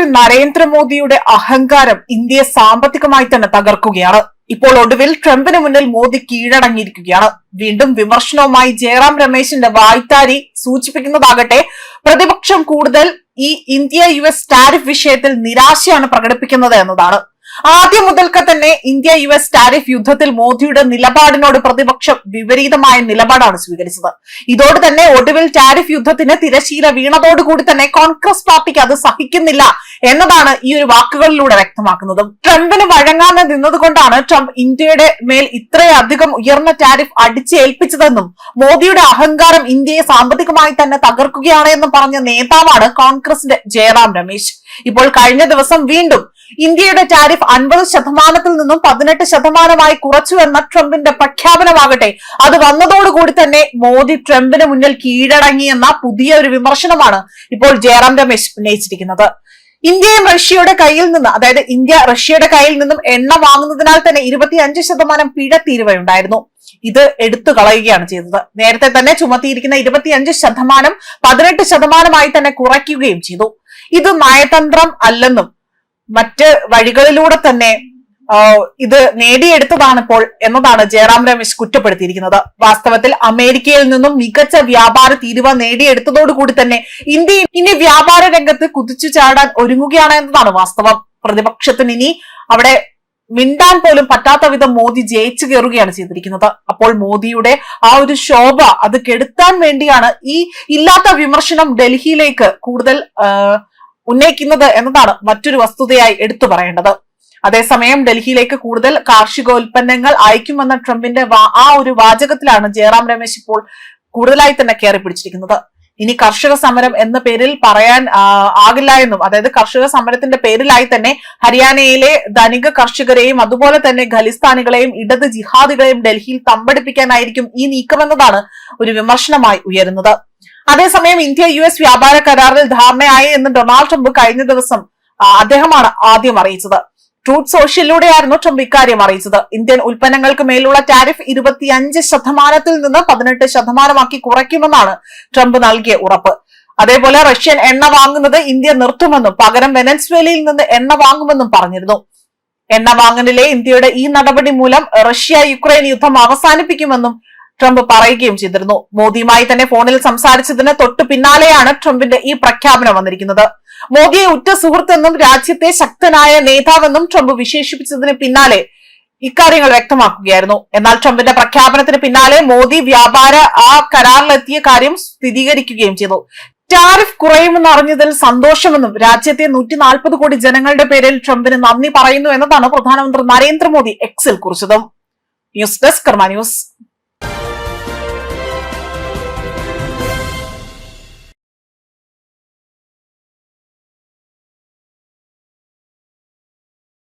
പ്രധാനമന്ത്രി നരേന്ദ്രമോദിയുടെ അഹങ്കാരം ഇന്ത്യയെ സാമ്പത്തികമായി തന്നെ തകർക്കുകയാണ്. ഇപ്പോൾ ഒടുവിൽ ട്രംപിന് മുന്നിൽ മോദി കീഴടങ്ങിയിരിക്കുകയാണ്. വീണ്ടും വിമർശനവുമായി ജയറാം രമേശിന്റെ വായ്ത്താരി സൂചിപ്പിക്കുന്നതാകട്ടെ പ്രതിപക്ഷം കൂടുതൽ ഈ ഇന്ത്യ യു എസ് ടാരിഫ് വിഷയത്തിൽ നിരാശയാണ് പ്രകടിപ്പിക്കുന്നത് എന്നതാണ്. ആദ്യം മുതൽക്ക് തന്നെ ഇന്ത്യ യു എസ് ടാരിഫ് യുദ്ധത്തിൽ മോദിയുടെ നിലപാടിനോട് പ്രതിപക്ഷം വിപരീതമായ നിലപാടാണ് സ്വീകരിച്ചത്. ഇതോട് തന്നെ ഒടുവിൽ ടാരിഫ് യുദ്ധത്തിന് തിരശീല വീണതോടുകൂടി തന്നെ കോൺഗ്രസ് പാർട്ടിക്ക് അത് സഹിക്കുന്നില്ല എന്നതാണ് ഈ ഒരു വാക്കുകളിലൂടെ വ്യക്തമാക്കുന്നത്. ട്രംപിന് വഴങ്ങാതെ നിന്നതുകൊണ്ടാണ് ട്രംപ് ഇന്ത്യയുടെ മേൽ ഇത്രയധികം ഉയർന്ന ടാരിഫ് അടിച്ചേൽപ്പിച്ചതെന്നും മോദിയുടെ അഹങ്കാരം ഇന്ത്യയെ സാമ്പത്തികമായി തന്നെ തകർക്കുകയാണ് എന്നും പറഞ്ഞ നേതാവാണ് കോൺഗ്രസിന്റെ ജയറാം രമേശ്. ഇപ്പോൾ കഴിഞ്ഞ ദിവസം വീണ്ടും ഇന്ത്യയുടെ ടാരിഫ് അൻപത് ശതമാനത്തിൽ നിന്നും പതിനെട്ട് ശതമാനമായി കുറച്ചു എന്ന ട്രംപിന്റെ പ്രഖ്യാപനമാകട്ടെ. അത് വന്നതോടുകൂടി തന്നെ മോദി ട്രംപിന് മുന്നിൽ കീഴടങ്ങി എന്ന പുതിയ ഒരു വിമർശനമാണ് ഇപ്പോൾ ജയറാം രമേശ് ഉന്നയിച്ചിരിക്കുന്നത്. ഇന്ത്യയും റഷ്യയുടെ കയ്യിൽ നിന്ന് അതായത് ഇന്ത്യ റഷ്യയുടെ കയ്യിൽ നിന്നും എണ്ണ വാങ്ങുന്നതിനാൽ തന്നെ ഇരുപത്തിയഞ്ച് ശതമാനം പിഴ തീരുവയുണ്ടായിരുന്നു ഇത് എടുത്തു കളയുകയാണ് ചെയ്തത്. നേരത്തെ തന്നെ ചുമത്തിയിരിക്കുന്ന ഇരുപത്തിയഞ്ച് ശതമാനം പതിനെട്ട് ശതമാനമായി തന്നെ കുറയ്ക്കുകയും ചെയ്തു. ഇത് നയതന്ത്രം അല്ലെന്നും മറ്റ് വഴികളിലൂടെ തന്നെ ഇത് നേടിയെടുത്തതാണ് ഇപ്പോൾ എന്നതാണ് ജയറാം രമേശ് കുറ്റപ്പെടുത്തിയിരിക്കുന്നത്. വാസ്തവത്തിൽ അമേരിക്കയിൽ നിന്നും മികച്ച വ്യാപാര തീരുവ നേടിയെടുത്തതോടുകൂടി തന്നെ ഇന്ത്യ ഇനി വ്യാപാര രംഗത്ത് കുതിച്ചു ചാടാൻ ഒരുങ്ങുകയാണ് എന്നതാണ് വാസ്തവം. പ്രതിപക്ഷത്തിന് ഇനി അവിടെ മിണ്ടാൻ പോലും പറ്റാത്ത വിധം മോദി ജയിച്ചു കയറുകയാണ് ചെയ്തിരിക്കുന്നത്. അപ്പോൾ മോദിയുടെ ആ ഒരു ശോഭ അത് കെടുത്താൻ വേണ്ടിയാണ് ഈ ഇല്ലാത്ത വിമർശനം ഡൽഹിയിലേക്ക് കൂടുതൽ ഉന്നയിക്കുന്നത് എന്നതാണ് മറ്റൊരു വസ്തുതയായി എടുത്തു പറയേണ്ടത്. അതേസമയം ഡൽഹിയിലേക്ക് കൂടുതൽ കാർഷികോൽപ്പന്നങ്ങൾ അയക്കുമെന്ന ട്രംപിന്റെ ആ ഒരു വാചകത്തിലാണ് ജയറാം രമേശ് ഇപ്പോൾ കൂടുതലായി തന്നെ കയറി പിടിച്ചിരിക്കുന്നത്. ഇനി കർഷക സമരം എന്ന പേരിൽ പറയാൻ ആകില്ല എന്നും അതായത് കർഷക സമരത്തിന്റെ പേരിലായി തന്നെ ഹരിയാനയിലെ ധനിക കർഷകരെയും അതുപോലെ തന്നെ ഖലിസ്ഥാനികളെയും ഇടത് ജിഹാദികളെയും ഡൽഹിയിൽ തമ്പടിപ്പിക്കാനായിരിക്കും ഈ നീക്കമെന്നതാണ് ഒരു വിമർശനമായി ഉയരുന്നത്. അതേസമയം ഇന്ത്യ യു എസ് വ്യാപാര കരാറിൽ ധാരണയായി എന്ന് ഡൊണാൾഡ് ട്രംപ് കഴിഞ്ഞ ദിവസം അദ്ദേഹമാണ് ആദ്യം അറിയിച്ചത്. ട്രൂത്ത് സോഷ്യലിലൂടെയായിരുന്നു ട്രംപ് ഇക്കാര്യം അറിയിച്ചത്. ഇന്ത്യൻ ഉൽപ്പന്നങ്ങൾക്ക് മേലുള്ള ടാരിഫ് ഇരുപത്തിയഞ്ച് ശതമാനത്തിൽ നിന്ന് പതിനെട്ട് ശതമാനമാക്കി കുറയ്ക്കുമെന്നാണ് ട്രംപ് നൽകിയ ഉറപ്പ്. അതേപോലെ റഷ്യൻ എണ്ണ വാങ്ങുന്നത് ഇന്ത്യ നിർത്തുമെന്നും പകരം വെനസ്വേലയിൽ നിന്ന് എണ്ണ വാങ്ങുമെന്നും പറഞ്ഞിരുന്നു. എണ്ണ വാങ്ങലിലെ ഇന്ത്യയുടെ ഈ നടപടി മൂലം റഷ്യ യുക്രൈൻ യുദ്ധം അവസാനിപ്പിക്കുമെന്നും ട്രംപ് പറയുകയും ചെയ്തിരുന്നു. മോദിയുമായി തന്നെ ഫോണിൽ സംസാരിച്ചതിന് തൊട്ടു പിന്നാലെയാണ് ട്രംപിന്റെ ഈ പ്രഖ്യാപനം വന്നിരിക്കുന്നത്. മോദിയെ ഉറ്റ സുഹൃത്തെന്നും രാജ്യത്തെ ശക്തനായ നേതാവെന്നും ട്രംപ് വിശേഷിപ്പിച്ചതിന് പിന്നാലെ ഇക്കാര്യങ്ങൾ വ്യക്തമാക്കുകയായിരുന്നു. എന്നാൽ ട്രംപിന്റെ പ്രഖ്യാപനത്തിന് പിന്നാലെ മോദി വ്യാപാര ആ കരാറിലെത്തിയ കാര്യം സ്ഥിരീകരിക്കുകയും ചെയ്തു. ടാരിഫ് കുറയുമെന്ന് അറിഞ്ഞതിൽ സന്തോഷമെന്നും രാജ്യത്തെ നൂറ്റി നാൽപ്പത് കോടി ജനങ്ങളുടെ പേരിൽ ട്രംപിന് നന്ദി പറയുന്നു എന്നതാണ് പ്രധാനമന്ത്രി നരേന്ദ്രമോദി എക്സിൽ കുറിച്ചതും. News desk Karma News.